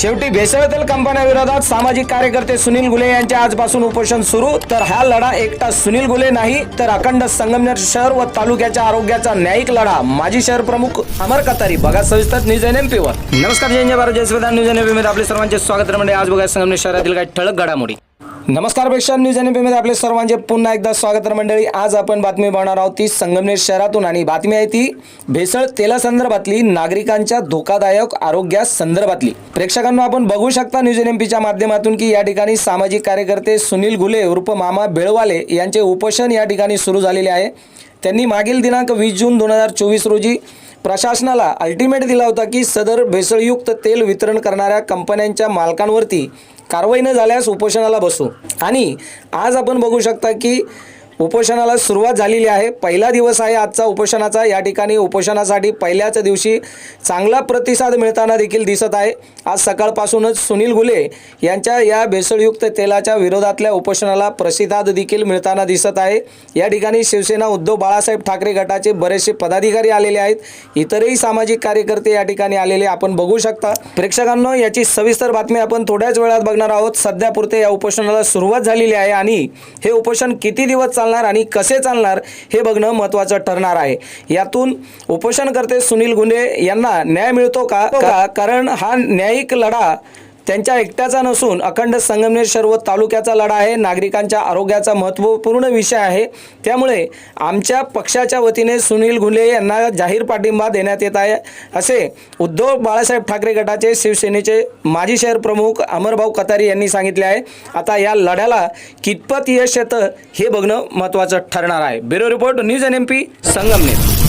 शेवटी भेसळतेल कंपन्याविरोधात सामाजिक कार्यकर्ते सुनील गुले यांचे आजपासून उपोषण सुरू. तर हा लढा एकटा सुनील गुले नाही तर अखंड संगमनेर शहर व तालुक्याच्या आरोग्याचा न्यायिक लढा. माजी शहर प्रमुख अमर कतारी. बघा सविस्तर न्यूज एन एमपी वर. नमस्कार जय जय भारत जय न्यूज एन एमपी मध्ये आपले सर्वांचे स्वागत म्हणजे आज बघा संगमनेर शहरातील काही ठळक घडामोडी. नमस्कारपेक्षा न्यूज एनमध्ये आपले सर्वांचे पुन्हा एकदा स्वागत मंडळी आज आपण बातमी पाहणार आहोत ती संगमनेर शहरातून आणि बातमी आहे ती भेसळ तेलासंदर्भातली नागरिकांच्या धोकादायक आरोग्यासंदर्भातली प्रेक्षकांना आपण बघू शकता न्यूज एन च्या माध्यमातून की या ठिकाणी सामाजिक कार्यकर्ते सुनील घुले उर्फ मामा बेळवाले यांचे उपोषण या ठिकाणी सुरू झालेले आहे. त्यांनी मागील दिनांक वीस जून दोन हजार चोवीस रोजी प्रशासनाला अल्टिमेट दिला होता की सदर भेसळयुक्त तेल वितरण करणाऱ्या कंपन्यांच्या मालकांवरती कारवाई न झाल्यास उपोषणाला बसू. आणि आज आपण बघू शकता की उपोषणाला सुरुवात झालेली आहे. पहिला दिवस आहे आजचा उपोषणाचा. या ठिकाणी उपोषणासाठी पहिल्याच दिवशी चांगला प्रतिसाद मिळताना देखील दिसत आहे. आज सकाळपासूनच सुनील गुले यांच्या या भेसळयुक्त तेलाच्या विरोधातल्या उपोषणाला प्रतिसाद देखील मिळताना दिसत आहे. या ठिकाणी शिवसेना उद्धव बाळासाहेब ठाकरे गटाचे बरेचसे पदाधिकारी आलेले आहेत. इतरही सामाजिक कार्यकर्ते या ठिकाणी आलेले आपण बघू शकता. प्रेक्षकांनो याची सविस्तर बातमी आपण थोड्याच वेळात बघणार आहोत. सध्यापुरते या उपोषणाला सुरुवात झालेली आहे आणि हे उपोषण किती दिवस चालणार आणि कसे चालणार हे बघणं महत्त्वाचं ठरणार आहे. यातून उपोषणकर्ते सुनील गुंडे यांना न्याय मिळतो का? का? कारण हा न्यायिक लढा त्यांच्या एकट्याचा नसून अखंड संगमनेर सर्व तालुक्याचा लढा आहे. नागरिकांच्या आरोग्याचा महत्त्वपूर्ण विषय आहे. त्यामुळे आमच्या पक्षाच्या वतीने सुनील घुले यांना जाहीर पाठिंबा देण्यात येत आहे. असे उद्धव बाळासाहेब ठाकरे गटाचे शिवसेनेचे माजी शहर प्रमुख अमरभाऊ कतारी यांनी सांगितले आहे. आता या लढ्याला कितपत यश येतं हे बघणं महत्त्वाचं ठरणार आहे. Bureau report news N M P Sangamner.